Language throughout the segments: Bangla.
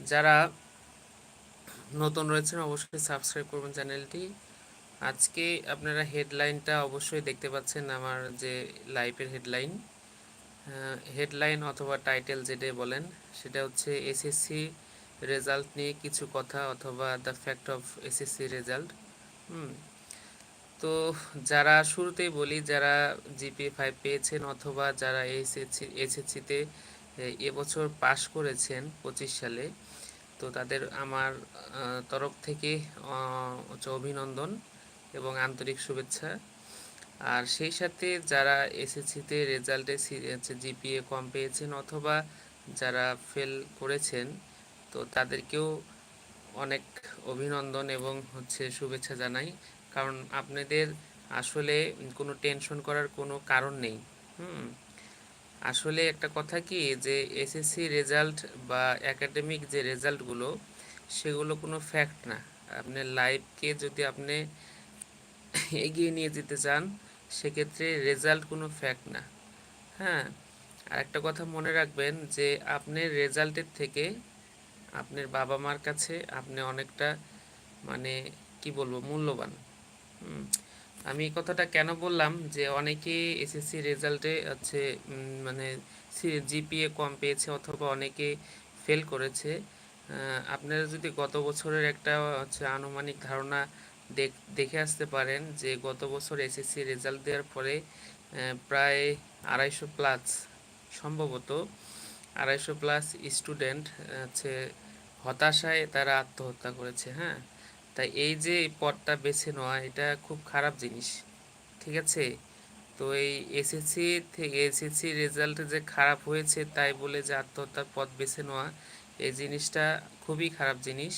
যারা নতুন রয়েছেন, অবশ্যই সাবস্ক্রাইব করবেন চ্যানেলটি আজকে আপনারা হেডলাইনটা অবশ্যই দেখতে পাচ্ছেন আমার যে লাইভের হেডলাইন হেডলাইন অথবা টাইটেল যেটাই বলেন, সেটা হচ্ছে এসএসসি রেজাল্ট নিয়ে কিছু কথা অথবা the fact of SSC result hmm, তো যারা শুরুতেই বলি, যারা জিপিএ ফাইভ পেয়েছেন অথবা যারা এসএসসি এসএসসিতে এবছর পাশ করেছেন পঁচিশ সালে তো তাদের আমার তরফ থেকে হচ্ছে অভিনন্দন এবং আন্তরিক শুভেচ্ছা। আর সেই সাথে যারা এসএসসিতে রেজাল্টে হচ্ছে জিপিএ কম পেয়েছেন অথবা যারা ফেল করেছেন, তো তাদেরকেও অনেক অভিনন্দন এবং হচ্ছে শুভেচ্ছা জানাই। কারণ আপনাদের আসলে কোনো টেনশন করার কোনো কারণ নেই। হুম। আসলে একটা কথা কি, যে এসএসসি রেজাল্ট বা একাডেমিক যে রেজাল্টগুলো সেগুলো কোনো ফ্যাক্ট না। আপনার লাইফকে যদি আপনি এগিয়ে নিয়ে যেতে চান, সেক্ষেত্রে রেজাল্ট কোনো ফ্যাক্ট না। হ্যাঁ? আর একটা কথা মনে রাখবেন, যে আপনার রেজাল্টের থেকে আপনার বাবা মার কাছে আপনি অনেকটা মানে কি বলব, মূল্যবান। আমি কথাটা কেন বললাম যে অনেকে এসএসসি রেজাল্টে হচ্ছে মানে জিপিএ কম পেয়েছে অথবা অনেকে ফেল করেছে। আপনারা যদি গত বছরের একটা হচ্ছে আনুমানিক ধারণা দেখ- আসতে পারেন যে গত বছর এসএসসি রেজাল্ট দেওয়ার পরে প্রায় আড়াইশো প্লাস সম্ভবত আড়াইশো প্লাস স্টুডেন্ট হচ্ছে হতাশায় তারা আত্মহত্যা করেছে হ্যাঁ? তাই এই যে পথটা বেছে নেওয়া, এটা খুব খারাপ জিনিস, ঠিক আছে? তো এই এসএসসি থেকে এসএসসি রেজাল্ট যে খারাপ হয়েছে তাই বলে যে আত্মহত্যার পথ বেছে নেওয়া, এই জিনিসটা খুবই খারাপ জিনিস।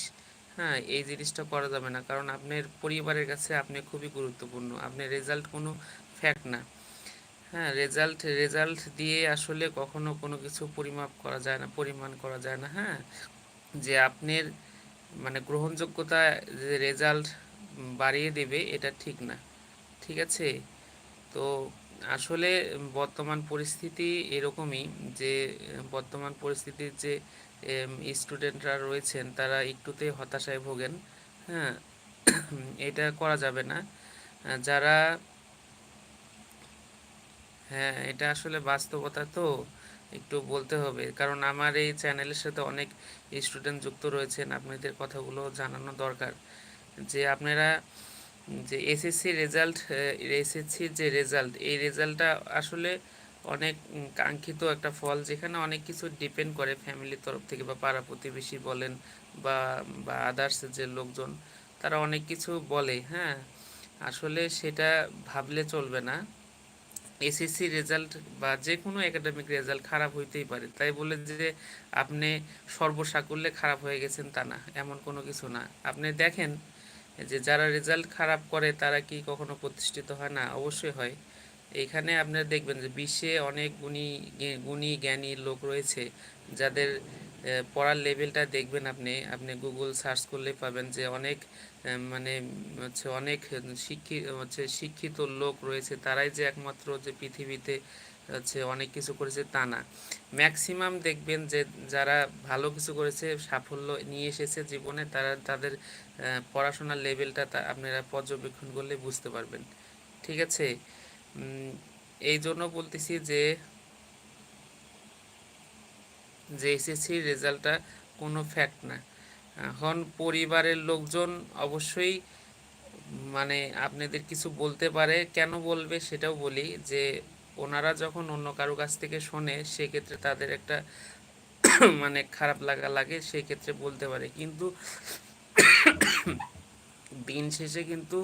হ্যাঁ এই জিনিসটা করা যাবে না। কারণ আপনার পরিবারের কাছে আপনি খুবই গুরুত্বপূর্ণ। আপনার রেজাল্ট কোনো ফ্যাক্ট না। হ্যাঁ রেজাল্ট রেজাল্ট দিয়ে আসলে কখনো কোনো কিছু পরিমাপ করা যায় না, পরিমাণ করা যায় না। হ্যাঁ যে আপনার মানে গ্রহণযোগ্যতা যে রেজাল্ট বাড়িয়ে দেবে, এটা ঠিক না। ঠিক আছে? তো আসলে বর্তমান পরিস্থিতি এরকমই যে, বর্তমান পরিস্থিতির যে স্টুডেন্টরা রয়েছেন, তারা একটুতে হতাশায় ভোগেন। হ্যাঁ এটা করা যাবে না। যারা হ্যাঁ এটা আসলে বাস্তবতা তো। একটু বলতে হবে। কারণ আমার এই চ্যানেলের সাথে অনেক স্টুডেন্ট যুক্ত রয়েছেন। আপনাদের কথাগুলো জানানো দরকার। যে আপনারা যে এসএসসি রেজাল্ট এসএসসির যে রেজাল্ট এই রেজাল্টটা আসলে অনেক কাঙ্ক্ষিত একটা ফল। যেখানে অনেক কিছু ডিপেন্ড করে ফ্যামিলির তরফ থেকে বা পাড়া প্রতিবেশী বলেন বা বা আদার্স যে লোকজন, তারা অনেক কিছু বলে হ্যাঁ? আসলে সেটা ভাবলে চলবে না। এসএসসি রেজাল্ট বা যে কোনো একাডেমিক রেজাল্ট খারাপ হইতেই পারে। তাই বলে যে আপনি সর্বসাকুল্যে খারাপ হয়ে গেছেন তা না, এমন কোনো কিছু না। আপনি দেখেন যে যারা রেজাল্ট খারাপ করে তারা কি কখনো প্রতিষ্ঠিত হয় না? অবশ্যই হয়। এইখানে আপনারা দেখবেন যে বিশ্বে অনেক গুণী গুণী জ্ঞানী লোক রয়েছে যাদের পড়ার লেভেলটা দেখবেন আপনি। আপনি গুগল সার্চ করলে পাবেন যে অনেক মানে হচ্ছে অনেক শিক্ষিত হচ্ছে শিক্ষিত লোক রয়েছে। তারাই যে একমাত্র যে পৃথিবীতে হচ্ছে অনেক কিছু করেছে তা না। ম্যাক্সিমাম দেখবেন যে যারা ভালো কিছু করেছে, সাফল্য নিয়ে এসেছে জীবনে, তারা তাদের পড়াশোনার লেভেলটা তা আপনারা পর্যবেক্ষণ করলে বুঝতে পারবেন। ঠিক আছে? এই জন্য বলতেছি যে যে এসএসসির রেজাল্টটা কোনো ফ্যাক্ট না। এখন পরিবারের লোকজন অবশ্যই মানে আপনাদের কিছু বলতে পারে, কেন বলবে সেটাও বলি যে ওনারা যখন অন্য কারও কাছ থেকে শোনে, সেক্ষেত্রে তাদের একটা মানে খারাপ লাগা লাগে সেই ক্ষেত্রে বলতে পারে। কিন্তু দিন শেষে কিন্তু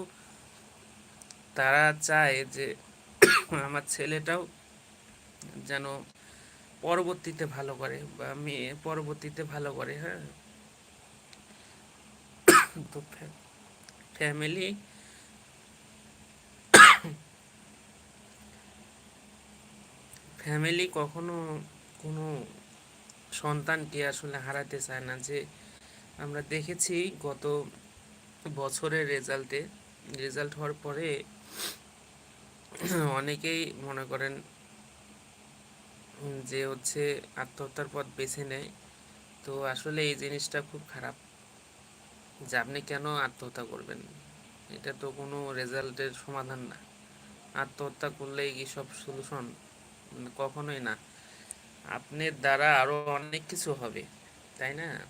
তারা চায় যে আমার ছেলেটাও যেন পরবর্তীতে ভালো করে, বা মেয়ে পরবর্তীতে ভালো করে হ্যাঁ। তো ফ্যামিলি ফ্যামিলি কখনো কোনো সন্তানকে আসলে হারাতে চায় না। যে আমরা দেখেছি গত বছরের রেজাল্টে, রেজাল্ট হওয়ার পরে অনেকেই মনে করেন যে হচ্ছে আত্মহত্যার পথ বেছে নেয়। তো আসলে এই জিনিসটা খুব খারাপ। যে আপনি কেন আত্মহত্যা করবেন? এটা তো কোনো রেজাল্টের সমাধান না। আত্মহত্যা করলেই কি সব সলিউশন কখনোই না। আপনার দ্বারা আরও অনেক কিছু হবে, তাই না?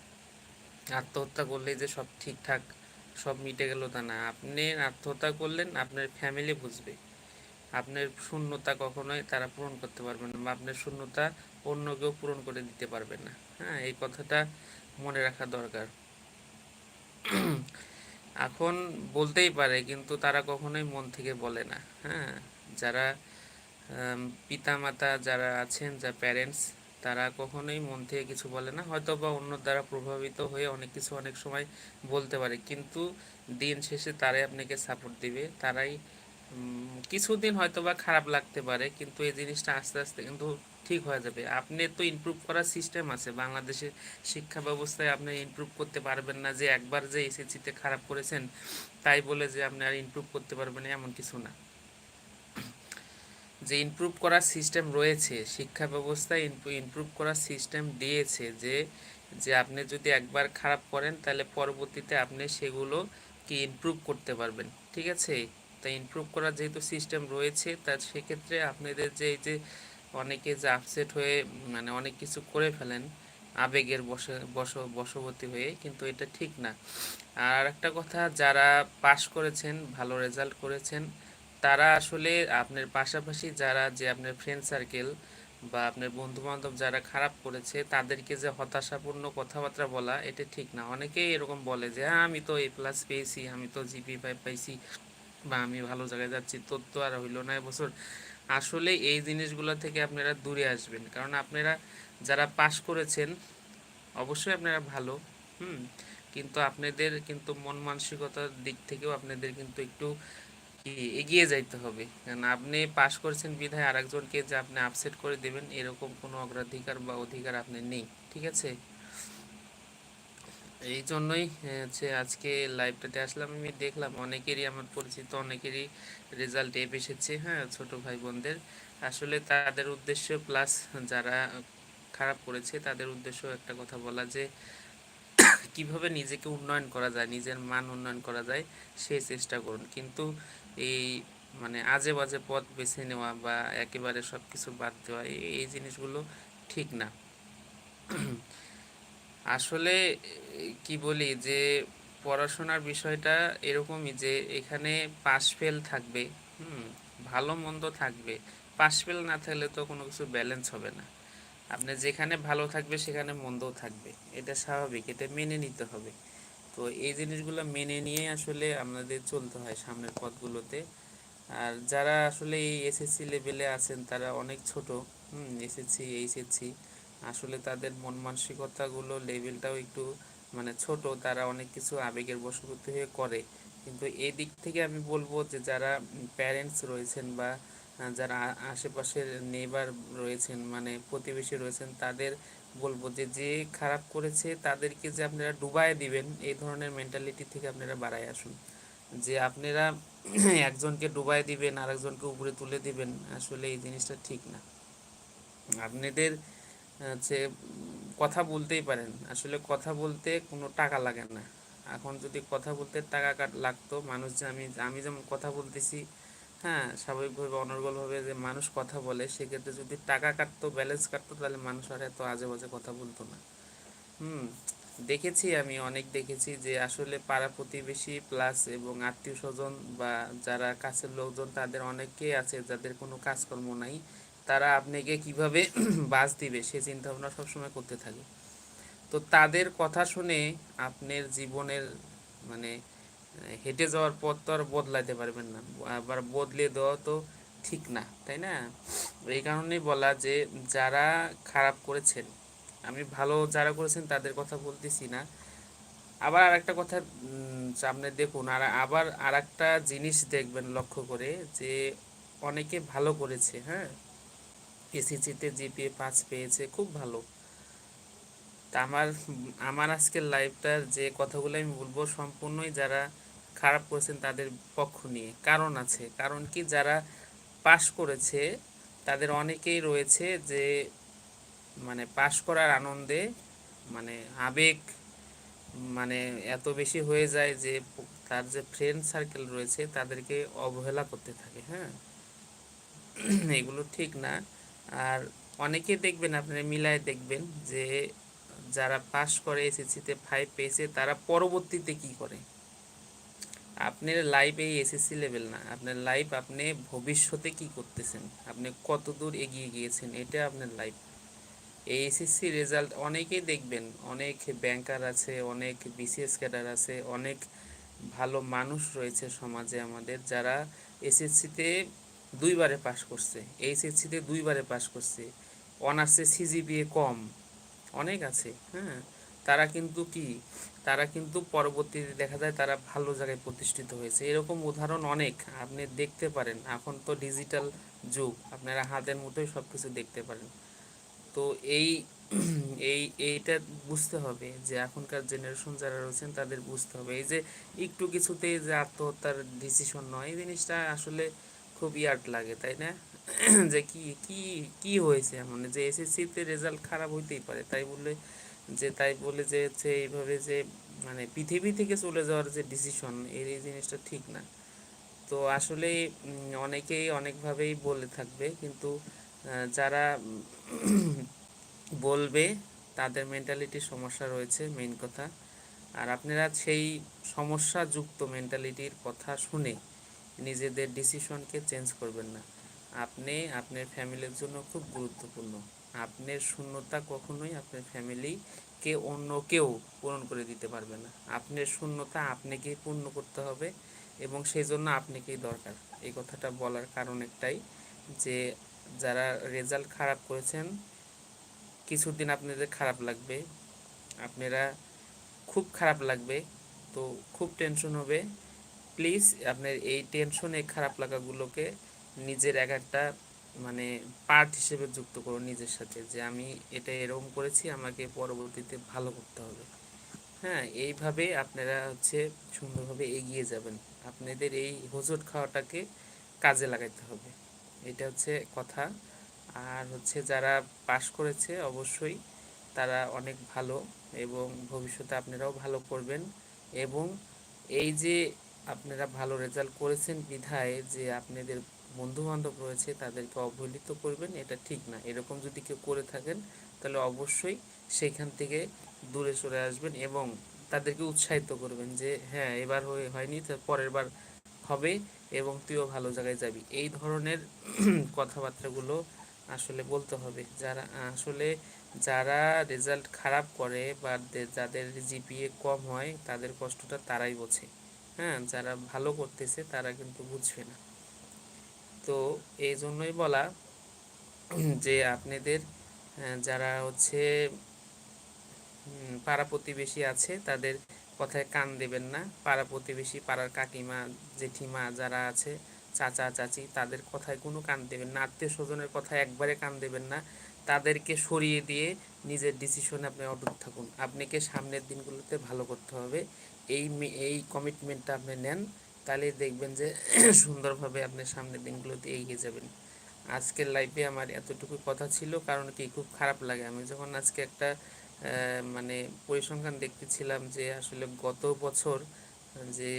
আত্মহত্যা করলে যে সব ঠিকঠাক, সব মিটে গেল তা না। আপনি আত্মহত্যা করলেন, আপনার ফ্যামিলি বুঝবে। আপনার শূন্যতা কখনোই তারা পূরণ করতে পারবে না বা আপনার শূন্যতা অন্য কেউ পূরণ করে দিতে পারবে না। হ্যাঁ এই কথাটা মনে রাখা দরকার। এখন বলতেই পারে, কিন্তু তারা কখনোই মন থেকে বলে না। হ্যাঁ যারা পিতামাতা যারা আছেন, যা প্যারেন্টস তারা কখনোই মন থেকে কিছু বলে না। হয়তো বা অন্য দ্বারা প্রভাবিত হয়ে অনেক কিছু অনেক সময় বলতে পারে, কিন্তু দিন শেষে তারাই আপনাকে সাপোর্ট দিবে। তারাই কিছুদিন হয়তো বা খারাপ লাগতে পারে, কিন্তু এই জিনিসটা আস্তে আস্তে কিন্তু ঠিক হয়ে যাবে। আপনি তো ইমপ্রুভ করার সিস্টেম আছে, বাংলাদেশের শিক্ষা ব্যবস্থায় আপনি ইমপ্রুভ করতে পারবেন না যে একবার যে এসএসসিতে খারাপ করেছেন, তাই বলে যে আপনি আর ইমপ্রুভ করতে পারবেন এমন কিছু না। যে ইমপ্রুভ করার সিস্টেম রয়েছে, শিক্ষা ব্যবস্থায় ইমপ্রুভ করার সিস্টেম দিয়েছে যে যে আপনি যদি একবার খারাপ করেন, তাহলে পরবর্তীতে আপনি সেগুলো কি ইমপ্রুভ করতে পারবেন, ঠিক আছে? তাই ইমপ্রুভ করার যেহেতু সিস্টেম রয়েছে, তা সেক্ষেত্রে আপনাদের যে, এই যে অনেকে যে আপসেট হয়ে মানে অনেক কিছু করে ফেলেন, আবেগের বসে বস বশবর্তী হয়ে, কিন্তু এটা ঠিক না। আর একটা কথা, যারা পাশ করেছেন, ভালো রেজাল্ট করেছেন, তারা আসলে আপনার পাশাপাশি যারা যে আপনার ফ্রেন্ড সার্কেল বা আপনার বন্ধু বান্ধব যারা খারাপ করেছে, তাদেরকে যে হতাশাপূর্ণ কথাবার্তা বলা, এটা ঠিক না। অনেকেই এরকম বলে যে হ্যাঁ আমি তো এ প্লাস পেয়েছি, আমি তো জিপি ফাইভ পাইছি। বা আমি ভালো জায়গায় যাচ্ছি, তোর তো আর হইল না এবছর আসলে এই জিনিসগুলো থেকে আপনারা দূরে আসবেন। কারণ আপনারা যারা পাশ করেছেন, অবশ্যই আপনারা ভালো, হুম? কিন্তু আপনাদের কিন্তু মন মানসিকতার দিক থেকেও আপনাদের কিন্তু একটু এগিয়ে যাইতে হবে। কারণ আপনি পাশ করছেন বিধায় আরেকজনকে যে আপনি আপসেট করে দেবেন, এরকম কোনো অগ্রাধিকার বা অধিকার আপনি নেই, ঠিক আছে? এই জন্যই হচ্ছে আজকে লাইভটাতে আসলাম। আমি দেখলাম অনেকেরই আমার পরিচিত, অনেকেরই রেজাল্ট এপ এসেছে হ্যাঁ ছোট ভাই বোনদের আসলে তাদের উদ্দেশ্য প্লাস যারা খারাপ করেছে, তাদের উদ্দেশ্য একটা কথা বলা যে, কীভাবে নিজেকে উন্নয়ন করা যায়, নিজের মান উন্নয়ন করা যায় সেই চেষ্টা করুন। কিন্তু এই মানে আজে বাজে পথ বেছে নেওয়া বা একেবারে সব কিছু বাদ দেওয়া এই জিনিসগুলো ঠিক না। আসলে, কি বলি যে, পড়াশোনার বিষয়টা এরকমই যে, এখানে পাশ ফেল থাকবে, হুম, ভালো মন্দ থাকবে। পাশ ফেল না থাকলে তো কোনো কিছু ব্যালেন্স হবে না। আপনি যেখানে ভালো থাকবে, সেখানে মন্দও থাকবে। এটা স্বাভাবিক, এটা মেনে নিতে হবে। তো এই জিনিসগুলো মেনে নিয়ে আসলে আমাদের চলতে হয় সামনের পথগুলোতে। আর যারা আসলে এই এসএসসি লেভেলে আছেন, তারা অনেক ছোট, হুম এসএসসি এইচএসসি আসলে তাদের মন মানসিকতাগুলো লেভেলটাও একটু মানে ছোট, তারা অনেক কিছু আবেগের বশবর্তী হয়ে করে। কিন্তু এই দিক থেকে আমি বলব যে যারা প্যারেন্টস রয়েছেন বা যারা আশেপাশের নেবার রয়েছেন মানে প্রতিবেশী রয়েছেন, তাদের বলব যে যে খারাপ করেছে তাদেরকে যে আপনারা ডুবাই দিবেন, এই ধরনের মেন্টালিটি থেকে আপনারা বাড়ায় আসুন। যে আপনারা একজনকে ডুবাই দিবেন আর একজনকে উপরে তুলে দিবেন, আসলে এই জিনিসটা ঠিক না। আপনাদের হচ্ছে কথা বলতেই পারেন। আসলে কথা বলতে কোনো টাকা লাগে না। এখন যদি কথা বলতে টাকা কাট লাগতো, মানুষ যে আমি আমি যেমন কথা বলতেছি হ্যাঁ স্বাভাবিকভাবে, অনর্গলভাবে যে মানুষ কথা বলে, সেক্ষেত্রে যদি টাকা কাটতো ব্যালেন্স কাটতো, তাহলে মানুষ আর এত আজে বাজে কথা বলতো না। হুম, দেখেছি আমি, অনেক দেখেছি যে আসলে পাড়া প্রতিবেশী প্লাস এবং আত্মীয় স্বজন বা যারা কাছের লোকজন, তাদের অনেকেই আছে যাদের কোনো কাজকর্ম নাই। তারা আপনাকে কীভাবে বাস দিবে, সে চিন্তা ভাবনা সবসময় করতে থাকে। তো তাদের কথা শুনে আপনার জীবনের মানে হেঁটে যাওয়ার পথ তো আর বদলাইতে পারবেন না। আবার বদলে দেওয়া তো ঠিক না, তাই না? এই কারণেই বলা যে, যারা খারাপ করেছেন, আমি ভালো যারা করেছেন তাদের কথা বলতেছি না। আবার আর একটা কথা সামনে দেখুন, আর আবার আর একটা জিনিস দেখবেন লক্ষ্য করে যে, অনেকে ভালো করেছে হ্যাঁ? এসিসিতে জিপিএ পাঁচ পেয়েছে, খুব ভালো। তা আমার আমার আজকের লাইভটার যে কথাগুলো আমি বলব সম্পূর্ণই যারা খারাপ করেছেন তাদের পক্ষ নিয়ে। কারণ আছে, কারণ কি যারা পাশ করেছে, তাদের অনেকেই রয়েছে যে মানে পাশ করার আনন্দে মানে আবেগ মানে এত বেশি হয়ে যায় যে, তার যে ফ্রেন্ড সার্কেল রয়েছে, তাদেরকে অবহেলা করতে থাকে হ্যাঁ? এগুলো ঠিক না। আর অনেকে দেখবেন, আপনারা মিলায় দেখবেন যে যারা পাস করে এসএসসিতে ফাইভ পেয়েছে, তারা পরবর্তীতে কি করে? আপনার লাইফ এই এসএসসি লেভেল না। আপনার লাইফ আপনি ভবিষ্যতে কি করতেছেন? আপনি কত দূর এগিয়ে গিয়েছেন? এটা আপনার লাইফ এই এসএসসি রেজাল্ট অনেকেই দেখবেন, অনেক ব্যাংকার আছে, অনেক বিসিএস ক্যাডার আছে, অনেক ভালো মানুষ রয়েছে সমাজে আমাদের, যারা এসএসসিতে দুইবারে পাশ করছে, এইচএসসিতে দুইবারে পাশ করছে, অনার্সে সিজিপিএ কম, অনেক আছে হ্যাঁ? তারা কিন্তু কি, তারা কিন্তু পরবর্তীতে দেখা যায় তারা ভালো জায়গায় প্রতিষ্ঠিত হয়েছে। এরকম উদাহরণ অনেক, আপনি দেখতে পারেন, এখন তো ডিজিটাল যুগ, আপনারা হাতের মুঠোয় সব কিছু দেখতে পারেন। তো এই এই, এইটা বুঝতে হবে যে এখনকার জেনারেশন যারা রয়েছেন তাদের বুঝতে হবে। এই যে একটু কিছুতেই যে আত্মহত্যার ডিসিশন নয়, এই জিনিসটা আসলে খুব ইয়ার্ড লাগে, তাই না? যে কি কি কি হয়েছে মানে যে এসএসসিতে রেজাল্ট খারাপ হইতেই পারে। তাই বলে যে তাই বলে যে হচ্ছে এইভাবে যে মানে পৃথিবী থেকে চলে যাওয়ার যে ডিসিশন এই জিনিসটা ঠিক না। তো আসলে অনেকেই অনেকভাবেই বলে থাকবে, কিন্তু যারা বলবে, তাদের মেন্টালিটির সমস্যা রয়েছে মেন কথা। আর আপনারা সেই সমস্যাযুক্ত মেন্টালিটির কথা শুনে নিজেদের ডিসিশনকে চেঞ্জ করবেন না। আপনি আপনার ফ্যামিলির জন্য খুব গুরুত্বপূর্ণ। আপনার শূন্যতা কখনোই আপনার ফ্যামিলিকে অন্য কেউ পূরণ করে দিতে পারবে না। আপনার শূন্যতা আপনাকেই পূর্ণ করতে হবে এবং সেই জন্য আপনাকেই দরকার। এই কথাটা বলার কারণ একটাই যে, যারা রেজাল্ট খারাপ করেছেন, কিছুদিন আপনাদের খারাপ লাগবে। আপনারা খুব খারাপ লাগবে, তো খুব টেনশন হবে। প্লিজ আপনার এই টেনশন খারাপ লাগাগুলোকে নিজের এক একটা মানে পার্ট হিসেবে যুক্ত করুন নিজের সাথে, যে আমি এটা এরকম করেছি, আমাকে পরবর্তীতে ভালো করতে হবে। হ্যাঁ এইভাবে আপনারা হচ্ছে সুন্দরভাবে এগিয়ে যাবেন। আপনাদের এই হোঁচট খাওয়াটাকে কাজে লাগাইতে হবে। এটা হচ্ছে কথা। আর হচ্ছে যারা পাশ করেছে, অবশ্যই তারা অনেক ভালো এবং ভবিষ্যতে আপনারাও ভালো করবেন। এবং এই যে আপনারা ভালো রেজাল্ট করেছেন বিধায় যে আপনাদের বন্ধু বান্ধব রয়েছে তাদেরকে অবহেলিত করবেন, এটা ঠিক না। এরকম যদি কেউ করে থাকেন, তাহলে অবশ্যই সেইখান থেকে দূরে সরে আসবেন এবং তাদেরকে উৎসাহিত করবেন যে হ্যাঁ এবার হয়ে, হয়নি, তো পরের বার হবে এবং তুইও ভালো জায়গায় যাবি। এই ধরনের কথাবার্তাগুলো আসলে বলতে হবে। যারা, আসলে যারা রেজাল্ট খারাপ করে বা যাদের জিপিএ কম হয়, তাদের কষ্টটা তারাই বোঝে। হ্যাঁ যারা ভালো করতেছে তারা কিন্তু বুঝবে না। তো এই জন্যই বলা যে আপনাদের যারা হচ্ছে পাড়া প্রতিবেশী আছে তাদের কথায় কান দেবেন না। পাড়া প্রতিবেশী, পাড়ার কাকিমা, জেঠিমা যারা আছে, চাচা, চাচি, তাদের কথায় কোনো কান দেবেন না। আত্মীয় স্বজনের কথায় একবারে কান দেবেন না। তাদেরকে সরিয়ে দিয়ে নিজের ডিসিশনে আপনি অটুট থাকুন। আপনাকে সামনের দিনগুলোতে ভালো করতে হবে। এই এই কমিটমেন্টটা আপনি নেন, তাহলে দেখবেন যে সুন্দরভাবে আপনি সামনের দিনগুলোতে এগিয়ে যাবেন। আজকের লাইফে আমার এতটুকু কথা ছিল, কারণ কি খুব খারাপ লাগে। আমি যখন আজকে একটা মানে পরিসংখ্যান দেখতেছিলাম যে আসলে গত বছর, যে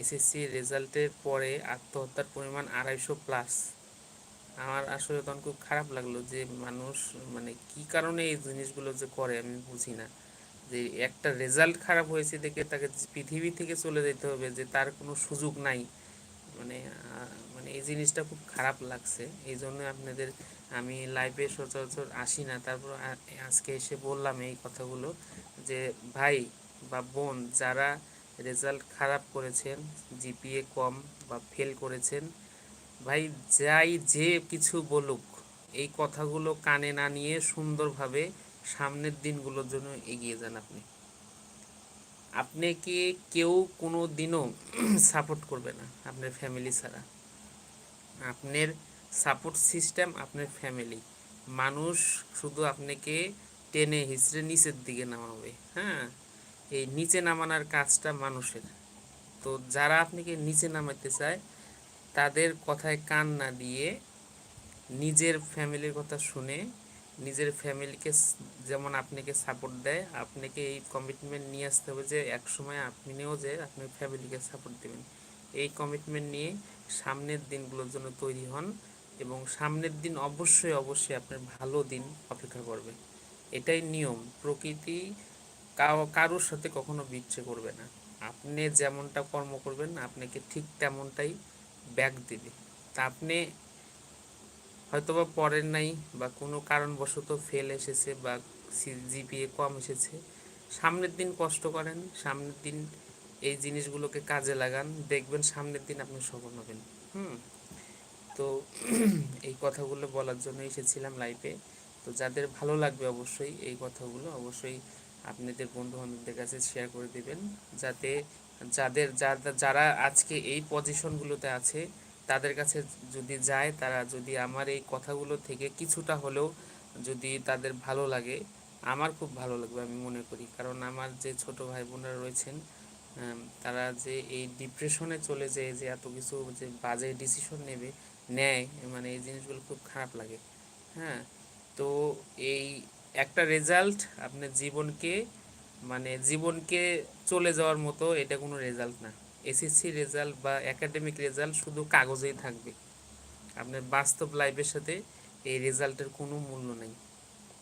এসএসসি রেজাল্টের পরে আত্মহত্যার পরিমাণ আড়াইশো প্লাস আমার আসলে তখন খুব খারাপ লাগল যে মানুষ মানে কি কারণে এই জিনিসগুলো যে করে আমি বুঝি না। যে একটা রেজাল্ট খারাপ হয়েছে দেখে তাকে পৃথিবী থেকে চলে যেতে হবে, যে তার কোনো সুযোগ নাই। মানে মানে এই জিনিসটা খুব খারাপ লাগছে। এই জন্য আপনাদের আমি লাইভে সচরাচর আসি না। তারপর আজকে এসে বললাম এই কথাগুলো যে, ভাই বা বোন, যারা রেজাল্ট খারাপ করেছেন জিপিএ কম বা ফেল করেছেন, ভাই যাই যে কিছু বলুক, এই কথাগুলো কানে না নিয়ে সুন্দরভাবে সামনের দিনগুলোর জন্য এগিয়ে যান আপনি। আপনাকে কেউ কোনো দিনও সাপোর্ট করবে না আপনার ফ্যামিলি ছাড়া। আপনার সাপোর্ট সিস্টেম আপনার ফ্যামিলি মানুষ শুধু আপনাকে টেনে হিসড়ে নিচের দিকে নামাবে হ্যাঁ? এই নিচে নামানোর কাজটা মানুষের। তো যারা আপনাকে নিচে নামাতে চায়, তাদের কথায় কান না দিয়ে নিজের ফ্যামিলির কথা শুনে নিজের ফ্যামিলিকে যেমন আপনাকে সাপোর্ট দেয়, আপনাকে এই কমিটমেন্ট নিয়ে আসতে হবে যে এক সময় আপনি আপনিও যে আপনার ফ্যামিলিকে সাপোর্ট দেবেন। এই কমিটমেন্ট নিয়ে সামনের দিনগুলোর জন্য তৈরি হন এবং সামনের দিন অবশ্যই অবশ্যই আপনার ভালো দিন অপেক্ষা করবে। এটাই নিয়ম। প্রকৃতি কারোর সাথে কখনো বিচ্ছে করবে না। আপনি যেমনটা কর্ম করবেন, আপনাকে ঠিক তেমনটাই ব্যাক দিবে। তা আপনি হয়তোবা পড়েন নাই বা কোনো কারণবশত ফেল এসেছে বা জিপিএ কম এসেছে। সামনের দিন কষ্ট করেন, সামনের দিন এই জিনিসগুলোকে কাজে লাগান, দেখবেন সামনের দিন আপনি সফল হবেন। হুম? তো এই কথাগুলো বলার জন্য এসেছিলাম লাইফে তো যাদের ভালো লাগবে অবশ্যই এই কথাগুলো, অবশ্যই আপনাদের বন্ধু বান্ধবদের কাছে শেয়ার করে দিবেন। যাতে যাদের, যারা আজকে এই পজিশনগুলোতে আছে তাদের কাছে যদি যায়, তারা যদি আমার এই কথাগুলো থেকে কিছুটা হলেও যদি তাদের ভালো লাগে, আমার খুব ভালো লাগবে আমি মনে করি। কারণ আমার যে ছোট ভাই বোনেরা রয়েছেন তারা যে এই ডিপ্রেশনে চলে যায় যে এত কিছু যে বাজে ডিসিশন নেবে, নেয় মানে এই জিনিসগুলো খুব খারাপ লাগে। হ্যাঁ তো এই একটা রেজাল্ট আপনার জীবনকে মানে জীবনকে চলে যাওয়ার মতো এটা কোনো রেজাল্ট না। এসএসসি রেজাল্ট বা একাডেমিক রেজাল্ট শুধু কাগজেই থাকবে। আপনার বাস্তব লাইফের সাথে এই রেজাল্টের কোনো মূল্য নেই।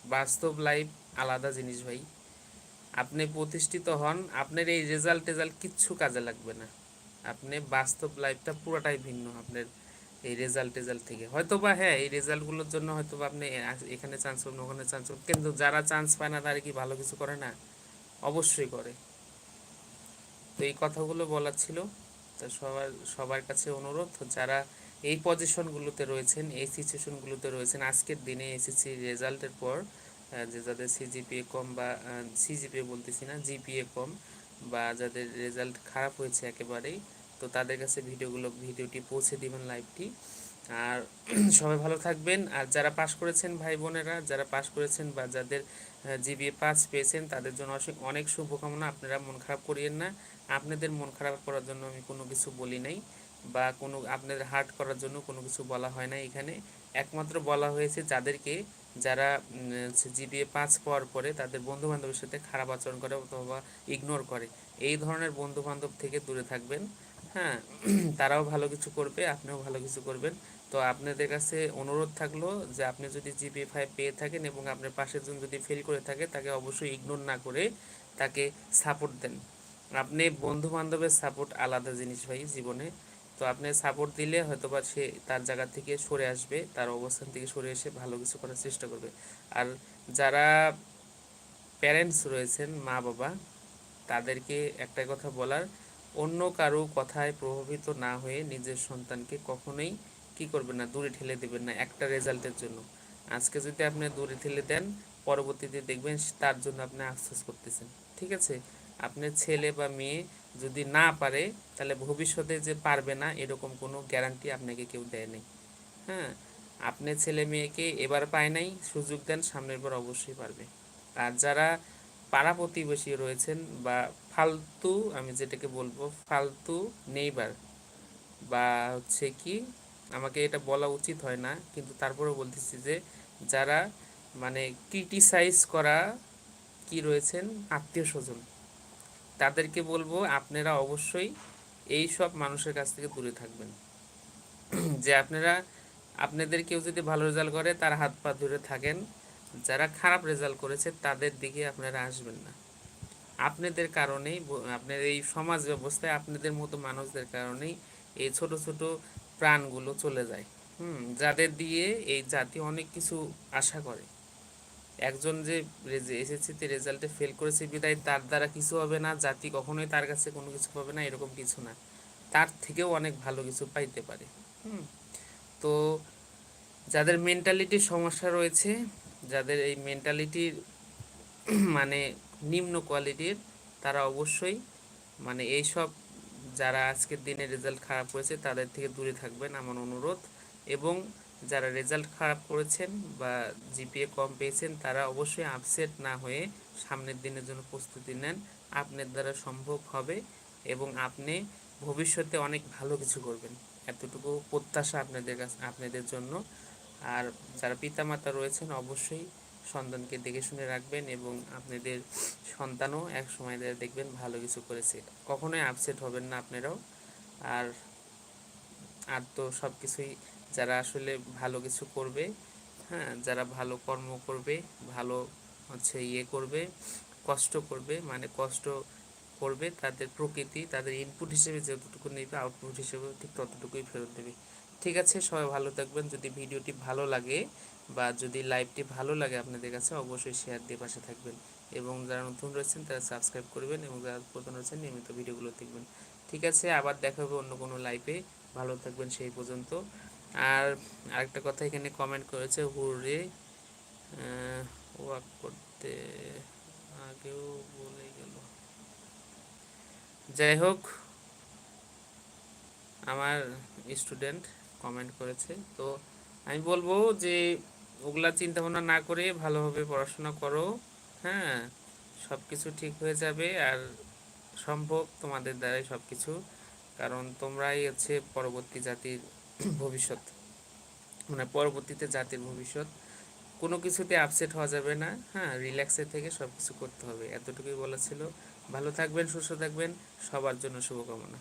বাস্তব লাইফ আলাদা জিনিস ভাই। আপনি প্রতিষ্ঠিত হন, আপনার এই রেজাল্ট টেজাল্ট কিচ্ছু কাজে লাগবে না। আপনি বাস্তব লাইফটা পুরোটাই ভিন্ন আপনার এই রেজাল্ট টেজাল্ট থেকে। হয়তো বা হ্যাঁ এই রেজাল্টগুলোর জন্য হয়তো বা আপনি এখানে চান্স পাবেন, ওখানে চান্স পাবেন। কিন্তু যারা চান্স পায় না, তারা কি ভালো কিছু করে না? অবশ্যই করে। তো এই কথাগুলো বলার ছিল। তো সবার সবার কাছে অনুরোধ যারা এই পজিশনগুলোতে রয়েছেন, এই সিচুয়েশনগুলোতে রয়েছেন, আজকের দিনে এসএসসি রেজাল্টের পর যে যাদের সিজিপিএ কম বা সিজিপিএ বলতেছি না জিপিএ কম বা যাদের রেজাল্ট খারাপ হয়েছে একেবারেই, তো তাদের কাছে ভিডিওগুলো, ভিডিওটি পৌঁছে দিবেন লাইভটি। আর সবাই ভালো থাকবেন। আর যারা পাশ করেছেন ভাই বোনেরা, যারা পাশ করেছেন বা যাদের জিবিএ পাস পেয়েছেন, তাদের জন্য অনেক শুভকামনা। আপনারা মন খারাপ করিয়েন না। আপনাদের মন খারাপ করার জন্য আমি কোনো কিছু বলি নাই বা কোনো আপনাদের হার্ট করার জন্য কোনো কিছু বলা হয় না এখানে। একমাত্র বলা হয়েছে যাদেরকে যারা জিবিএ পাস পাওয়ার পরে তাদের বন্ধু বান্ধবের সাথে খারাপ আচরণ করে অথবা ইগনোর করে, এই ধরনের বন্ধু বান্ধব থেকে দূরে থাকবেন। হ্যাঁ তারাও ভালো কিছু করবে, আপনিও ভালো কিছু করবেন। তো আপনাদের কাছে অনুরোধ থাকল যে আপনি যদি জিপি ফাইভ পেয়ে থাকেন এবং আপনার পাশের জন যদি ফেল করে থাকে, তাকে অবশ্যই ইগনোর না করে তাকে সাপোর্ট দেন। আপনি বন্ধু বান্ধবের সাপোর্ট আলাদা জিনিস ভাই জীবনে। তো আপনি সাপোর্ট দিলে হয়তোবা সে তার জায়গা থেকে সরে আসবে, তার অবস্থান থেকে সরে এসে ভালো কিছু করার চেষ্টা করবে। আর যারা প্যারেন্টস রয়েছেন, মা বাবা, তাদেরকে একটা কথা বলার, অন্য কারও কথায় প্রভাবিত না হয়ে নিজের সন্তানকে কখনোই কি করবেন না, দূরে ঠেলে দেবেন না একটা রেজাল্টের জন্য। আজকে যদি আপনি দূরে ঠেলে দেন, পরবর্তীতে দেখবেন তার জন্য আপনি আফসোস করতেছেন। ঠিক আছে? আপনার ছেলে বা মেয়ে যদি না পারে, তাহলে ভবিষ্যতে যে পারবে না, এরকম কোনো গ্যারান্টি আপনাকে কেউ দেয় নাই। হ্যাঁ আপনি ছেলে মেয়েকে এবার পায় নাই, সুযোগ দেন, সামনের বার অবশ্যই পারবে। আর যারা পাড়া প্রতিবেশী রয়েছেন বা ফালতু, আমি যেটাকে বলব, ফালতু নেইবার বা হচ্ছে কি, আমাকে এটা বলা উচিত হয় না, কিন্তু তারপরেও বলতেছি যে, যারা মানে ক্রিটিসাইজ করা কি রয়েছেন, আত্মীয় স্বজন। তাদেরকে বলব, আপনারা অবশ্যই এই সব মানুষের কাছ থেকে দূরে থাকবেন। যে আপনারা, আপনাদের কেউ যদি ভালো রেজাল্ট করে, তার হাত পা ধরে থাকেন। যারা খারাপ রেজাল্ট করেছে, তাদের দিকে আপনারা আসবেন না। আপনাদের কারণেই আপনার এই সমাজ ব্যবস্থায় আপনাদের মতো মানুষদের কারণেই এই ছোট ছোট প্রাণগুলো চলে যায়। হুম, যাদের দিয়ে এই জাতি অনেক কিছু আশা করে। একজন যে এসএসসিতে রেজাল্টে ফেল করেছে বিদায়, তার দ্বারা কিছু হবে না, জাতি কখনোই তার কাছে কোনো কিছু পাবে না, এরকম কিছু না। তার থেকেও অনেক ভালো কিছু পাইতে পারে। হুম। তো যাদের মেন্টালিটির সমস্যা রয়েছে, যাদের এই মেন্টালিটির মানে নিম্ন কোয়ালিটির তারা অবশ্যই মানে এইসব যারা আজকের দিনে রেজাল্ট খারাপ হয়েছে তাদের থেকে দূরে থাকবেন। আমার অনুরোধ। এবং যারা রেজাল্ট খারাপ করেছেন বা জিপিএ কম পেয়েছেন, তারা অবশ্যই আপসেট না হয়ে সামনের দিনের জন্য প্রস্তুতি নেন। আপনার দ্বারা সম্ভব হবে এবং আপনি ভবিষ্যতে অনেক ভালো কিছু করবেন। এতটুকু প্রত্যাশা আপনাদের কাছে, আপনাদের জন্য। আর যারা পিতামাতা রয়েছেন, অবশ্যই সন্তানকে দেখে শুনে রাখবেন এবং আপনাদের সন্তানও এক সময় দেখবেন ভালো কিছু করেছে। কখনোই আপসেট হবেন না আপনারাও। আর আর তো সব কিছুই যারা আসলে ভালো কিছু করবে হ্যাঁ যারা ভালো কর্ম করবে, ভালো হচ্ছে ইয়ে করবে, কষ্ট করবে মানে কষ্ট করবে, তাদের প্রকৃতি, তাদের ইনপুট হিসেবে যতটুকু নেবে আউটপুট হিসেবে ঠিক ততটুকুই ফেরত দেবে। ঠিক আছে, সবাই ভালো থাকবেন। যদি ভিডিওটি ভালো লাগে বা যদি লাইভটি ভালো লাগে আপনাদের কাছে, অবশ্যই শেয়ার দিয়ে পাশে থাকবেন। এবং যারা নতুন রয়েছেন, তারা সাবস্ক্রাইব করবেন এবং যারা প্রথম রয়েছেন, নিয়মিত ভিডিওগুলো দেখবেন। ঠিক আছে, আবার দেখা হবে অন্য কোনো লাইভে ভালো থাকবেন সেই পর্যন্ত। আর আরেকটা কথা এখানে কমেন্ট করেছে, হুররে ওয়াক করতে আগেও বলে গেল। যাই হোক, আমার স্টুডেন্ট কমেন্ট করেছে। তো আমি বলব যে, ওগুলা চিন্তা ভাবনা না করে ভালোভাবে পড়াশোনা করো হ্যাঁ? সব কিছু ঠিক হয়ে যাবে আর সম্ভব তোমাদের দ্বারাই সব কিছু কারণ তোমরাই হচ্ছে পরবর্তী জাতির ভবিষ্যৎ। মানে পরবর্তীতে জাতির ভবিষ্যৎ। কোনো কিছুতে আপসেট হওয়া যাবে না। হ্যাঁ রিল্যাক্সের থেকে সব কিছু করতে হবে। এতটুকুই বলা ছিল। ভালো থাকবেন, সুস্থ থাকবেন। সবার জন্য শুভকামনা।